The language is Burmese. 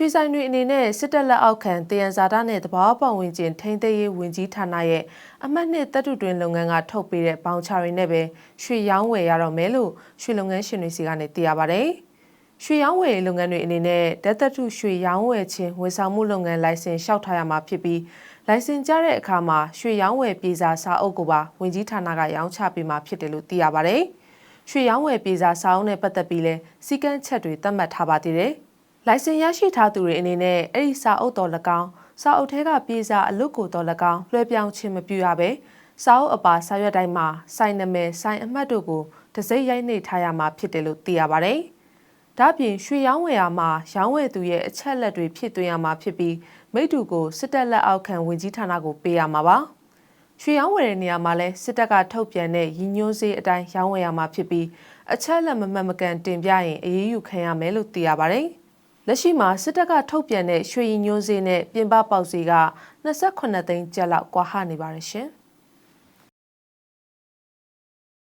ရွှေဆိုင်တွေအနေနဲ့စစ်တပ်လက်အောက်ခံတယံဇာတာနဲ့တဘာပတ်ဝန်းကျင်ထိန်းသိမ်းရေးဝင်ကြီးဌာနရဲ့အမှတ်နှစ်တပ်တုတွင်လုပ်ငန်းကထုတ်ပေးတဲ့ဘောင်ချတွေနဲ့ပဲရွှေရောင်းဝယ်ရတော့မယ်လို့ရွှေလုပ်ငန်းရှင်တွေစီကနေသိရပါဗျ။ရွှေရောင်းဝယ်လုပ်ငန်းတွေအနေနဲ့ဓာတ်သက်ထုရွှေရောင်းဝယ်ခြင်းဝန်ဆောင်မှုလုပ်ငန်းလိုင်စင်လျှောက်ထားရမှာဖြစ်ပြီးလိုင်စင်ကြတဲ့အခါမှာရွှေရောင်းဝယ်ပြည်စာစာအုပ်ကိုပါဝင်ကြီးဌာနကရောင်းချပေးမှာဖြစ်တယ်လို့သိရပါဗျ။ရွှေရောင်းဝယ်ပြည်စာစာအုပ်နဲ့ပတ်သက်ပြီးလဲစီကန်းချက်တွေသတ်မှတ်ထားပါသေးတယ်။ လိုင်စင်ရရှိထားသူတွေအနေနဲ့အဲ့ဒီစာအုပ်တော်၎င်းစာအုပ်ထဲကပြေစာအလုပ်ကိုတော်၎င်းလွှဲပြောင်းခြင်းမပြုရဘဲစာအုပ်အပါစာရွက်တိုင်းမှာစိုင်နမယ်စိုင်အမှတ်တို့ကိုတစိမ့်ရိုက်နှိပ်ထားရမှာဖြစ်တယ်လို့သိရပါတယ်။ဒါ့အပြင်ရွှေရောင်းဝယ်ရမှာရောင်းဝယ်သူရဲ့အချက်လက်တွေဖြစ်သွင်းရမှာဖြစ်ပြီးမိတ္တူကိုစစ်တပ်လက်အောက်ခံဝင်ကြီးဌာနကိုပေးရမှာပါ။ရွှေရောင်းဝယ်တဲ့နေရာမှာလဲစစ်တပ်ကထုတ်ပြန်တဲ့ရည်ညွှန်းစေးအတိုင်းရောင်းဝယ်ရမှာဖြစ်ပြီးအချက်လက်မမှန်မကန်တင်ပြရင်အရေးယူခံရမယ်လို့သိရပါတယ်။ လက်ရှိမှာစစ်တပ်ကထုတ်ပြန်တဲ့ရွှေရည်ညွှန်းစေးနဲ့ပြင်ပပေါက်စေးက28သိန်းကျပ်လောက်ကွာဟနေပါတယ်ရှင်။